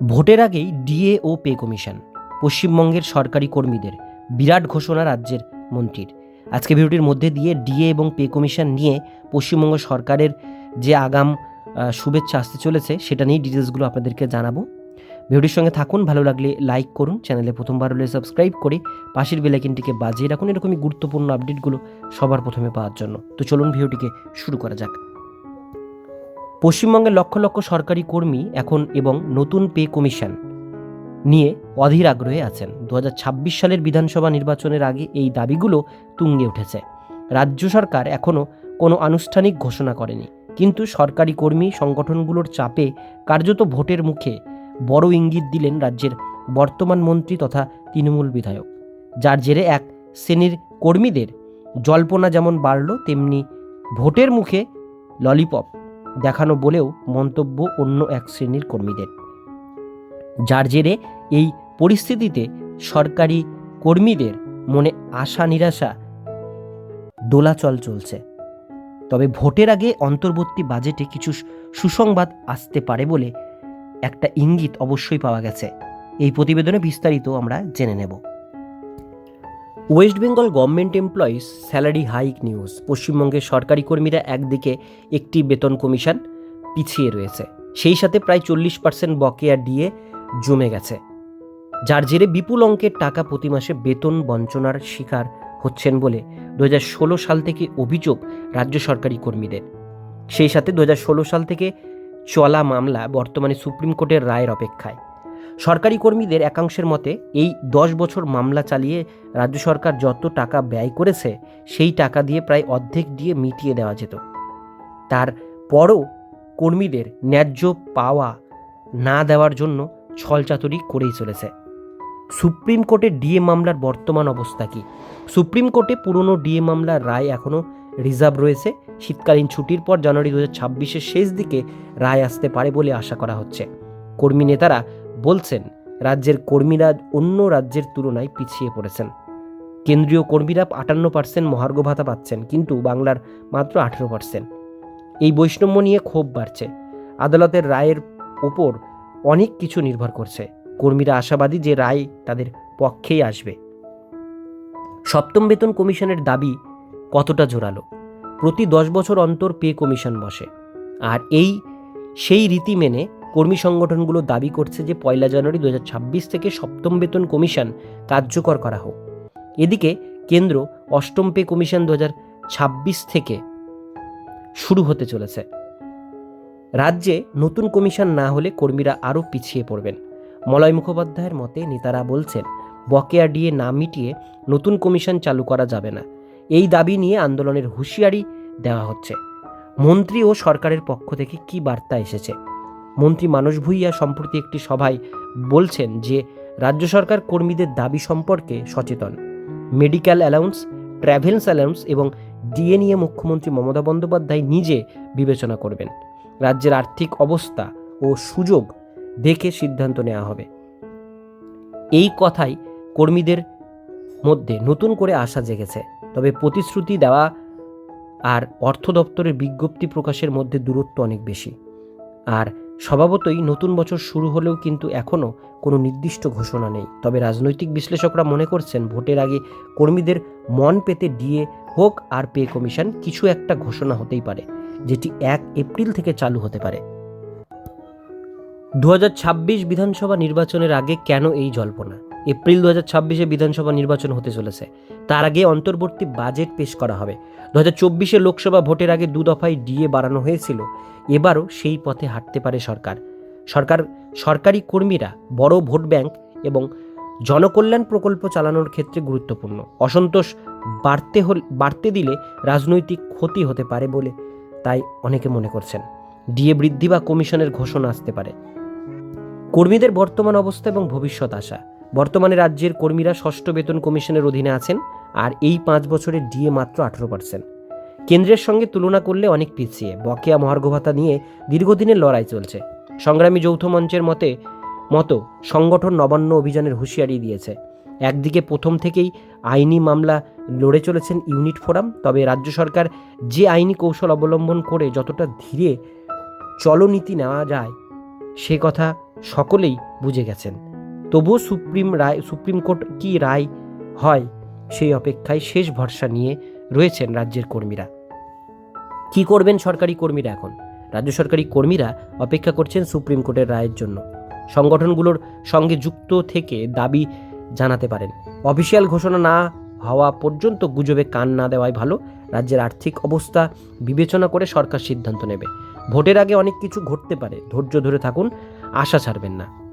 ভোটের আগেই ডিএ ও pay commission, পশ্চিমবঙ্গের সরকারি কর্মীদের, বিরাট ঘোষণা রাজ্যের মন্ত্রীর। আজকে ভিডিওটির মধ্যে দিয়ে ডিএ এবং পে কমিশন নিয়ে পশ্চিমবঙ্গ সরকারের যে আগাম শুভেচ্ছা আসতে চলেছে, সেটা নিয়ে ডিটেলসগুলো আপনাদেরকে জানাব। ভিডিওটির সঙ্গে থাকুন, ভালো লাগলে লাইক করুন, চ্যানেলে প্রথমবার হলে সাবস্ক্রাইব করে পাশের বেলাইকিনটিকে বাজিয়ে রাখুন। এরকমই গুরুত্বপূর্ণ আপডেটগুলো সবার প্রথমে পাওয়ার জন্য। তো চলুন ভিডিওটিকে শুরু করা যাক। পশ্চিমবঙ্গের লক্ষ লক্ষ সরকারি কর্মী এখন এবং নতুন পে কমিশন নিয়ে অধীর আগ্রহে আছেন। দু হাজার ছাব্বিশ সালের বিধানসভা নির্বাচনের আগে এই দাবিগুলো তুঙ্গে উঠেছে। রাজ্য সরকার এখনও কোনো আনুষ্ঠানিক ঘোষণা করেনি। কিন্তু সরকারি কর্মী সংগঠনগুলোর চাপে কার্যত ভোটের মুখে বড় ইঙ্গিত দিলেন রাজ্যের বর্তমান মন্ত্রী তথা তৃণমূল বিধায়ক। যার জেরে এক শ্রেণির কর্মীদের জল্পনা যেমন বাড়ল, তেমনি ভোটের মুখে ললিপপ দেখানো বলেও মন্তব্য অন্য এক শ্রেণির কর্মীদের। যার জেরে এই পরিস্থিতিতে সরকারি কর্মীদের মনে আশা নিরাশা দোলাচল চলছে। তবে ভোটের আগে অন্তর্বর্তী বাজেটে কিছু সুসংবাদ আসতে পারে বলে একটা ইঙ্গিত অবশ্যই পাওয়া গেছে। এই প্রতিবেদনে বিস্তারিত আমরা জেনে নেব। West Bengal government employees salary hike news পশ্চিমবঙ্গের সরকারি কর্মীরা একদিকে একটি বেতন কমিশন পিছিয়ে রয়েছে। সেই সাথে প্রায় চল্লিশ পার্সেন্ট বকেয়া দিয়ে জমে গেছে। যার জেরে বিপুল অঙ্কের টাকা প্রতি মাসে বেতন বঞ্চনার শিকার হচ্ছেন বলে দু ষোলো সাল থেকে অভিযোগ রাজ্য সরকারি কর্মীদের। সেই সাথে দু ষোলো সাল থেকে চলা মামলা বর্তমানে সুপ্রিম কোর্টের রায়ের অপেক্ষায়। সরকারি কর্মীদের একাংশের মতে, এই দশ বছর মামলা চালিয়ে রাজ্য সরকার যত টাকা ব্যয় করেছে, সেই টাকা দিয়ে প্রায় অর্ধেক দিয়ে মিটিয়ে দেওয়া যেত। তার পরও কর্মীদের ন্যায্য পাওয়া না দেওয়ার জন্য ছলচাতুরি করেই চলেছে। সুপ্রিম কোর্টের ডিএ মামলার বর্তমান অবস্থা কি? সুপ্রিম কোর্টে পুরনো ডিএ মামলার রায় এখনও রিজার্ভ রয়েছে। শীতকালীন ছুটির পর জানুয়ারি দু হাজার ছাব্বিশের শেষ দিকে রায় আসতে পারে বলে আশা করা হচ্ছে। কর্মী নেতারা বলছেন, রাজ্যের কর্মীরা অন্য রাজ্যের তুলনায় পিছিয়ে পড়েছেন। কেন্দ্রীয় কর্মীরা আটান্ন পার্সেন্ট মহার্ঘ ভাতা পাচ্ছেন, কিন্তু বাংলার মাত্র আঠেরো পার্সেন্ট এই বৈষম্য নিয়ে ক্ষোভ বাড়ছে। আদালতের রায়ের ওপর অনেক কিছু নির্ভর করছে। কর্মীরা আশাবাদী যে রায় তাদের পক্ষেই আসবে। সপ্তম বেতন কমিশনের দাবি কতটা জোরালো? প্রতি দশ বছর অন্তর পে কমিশন বসে। আর এই, সেই রীতি মেনে কর্মী সংগঠনগুলো দাবি করছে যে পয়লা জানুয়ারি দু হাজার ছাব্বিশ থেকে সপ্তম বেতন কমিশন কার্যকর করা হোক। এদিকে কেন্দ্র অষ্টম পে কমিশন দুহাজার ছাব্বিশ থেকে শুরু হতে চলেছে। রাজ্যে নতুন কমিশন না হলে কর্মীরা আরও পিছিয়ে পড়বেন। মলয় মুখোপাধ্যায়ের মতে নেতারা বলছেন, বকেয়া ডিএ না মিটিয়ে নতুন কমিশন চালু করা যাবে না। এই দাবি নিয়ে আন্দোলনের হুঁশিয়ারি দেওয়া হচ্ছে। মন্ত্রী ও সরকারের পক্ষ থেকে কি বার্তা এসেছে? মন্ত্রী মানস ভূঁইয়া সম্প্রতি একটি সভায় বলছেন যে, রাজ্য সরকার কর্মীদের দাবি সম্পর্কে সচেতন। মেডিকেল অ্যালাউন্স, ট্র্যাভেলস অ্যালাউন্স এবং ডিএ নিয়ে মুখ্যমন্ত্রী মমতা বন্দ্যোপাধ্যায় নিজে বিবেচনা করবেন। রাজ্যের আর্থিক অবস্থা ও সুযোগ দেখে সিদ্ধান্ত নেওয়া হবে। এই কথাই কর্মীদের মধ্যে নতুন করে আশা জেগেছে। তবে প্রতিশ্রুতি দেওয়া আর অর্থ দপ্তরের বিজ্ঞপ্তি প্রকাশের মধ্যে দূরত্ব অনেক বেশি। আর স্বভাবতই নতুন বছর শুরু হলেও কিন্তু এখনও কোনো নির্দিষ্ট ঘোষণা নেই। তবে রাজনৈতিক বিশ্লেষকরা মনে করছেন ভোটের আগে কর্মীদের মন পেতে ডিএ হোক আর পে কমিশন কিছু একটা ঘোষণা হতেই পারে, যেটি এক এপ্রিল থেকে চালু হতে পারে। দু হাজার ছাব্বিশ বিধানসভা নির্বাচনের আগে কেন এই জল্পনা? এপ্রিল দু হাজার ছাব্বিশে বিধানসভা নির্বাচন হতে চলেছে। তার আগে অন্তর্বর্তী বাজেট পেশ করা হবে। দু হাজার চব্বিশে লোকসভা ভোটের আগে দু দফায় ডিএ বাড়ানো হয়েছিল। এবারও সেই পথে হাঁটতে পারে সরকার। সরকার, সরকারি কর্মীরা, বড় ভোট ব্যাংক এবং জনকল্যাণ প্রকল্প চালানোর ক্ষেত্রে গুরুত্বপূর্ণ। অসন্তোষ বাড়তে হল, বাড়তে দিলে রাজনৈতিক ক্ষতি হতে পারে বলে তাই অনেকে মনে করছেন। ডিএ বৃদ্ধি বা কমিশনের ঘোষণা আসতে পারে। কর্মীদের বর্তমান অবস্থা এবং ভবিষ্যৎ আশা। বর্তমানে রাজ্যের কর্মীরা ষষ্ঠ বেতন কমিশনের অধীনে আছেন আর এই পাঁচ বছরের ডিএ মাত্র আঠেরো পার্সেন্ট। কেন্দ্রের সঙ্গে তুলনা করলে অনেক পিছিয়ে, বকেয়া মহার্ঘ ভাতা নিয়ে দীর্ঘদিনের লড়াই চলছে। সংগ্রামী যৌথ মঞ্চের মতে, মতো সংগঠন নবান্ন অভিযানের হুঁশিয়ারি দিয়েছে। একদিকে প্রথম থেকেই আইনি মামলা লড়ে চলেছেন ইউনিট ফোরাম, তবে রাজ্য সরকার যে আইনি কৌশল অবলম্বন করে যতটা ধীরে চলনীতি নেওয়া যায়, সে কথা সকলেই বুঝে গেছেন। তবুও সুপ্রিম রায়, সুপ্রিম কোর্ট কি রায় হয় সেই অপেক্ষায় শেষ ভরসা নিয়ে রয়েছেন রাজ্যের কর্মীরা। কি করবেন সরকারি কর্মীরা এখন? রাজ্য সরকারি কর্মীরা অপেক্ষা করছেন সুপ্রিম কোর্টের রায়ের জন্য। সংগঠনগুলোর সঙ্গে যুক্ত থেকে দাবি জানাতে পারেন। অফিসিয়াল ঘোষণা না হওয়া পর্যন্ত গুজবে কান না দেওয়াই ভালো। রাজ্যের আর্থিক অবস্থা বিবেচনা করে সরকার সিদ্ধান্ত নেবে। ভোটের আগে অনেক কিছু ঘটতে পারে। ধৈর্য ধরে থাকুন, আশা ছাড়বেন না।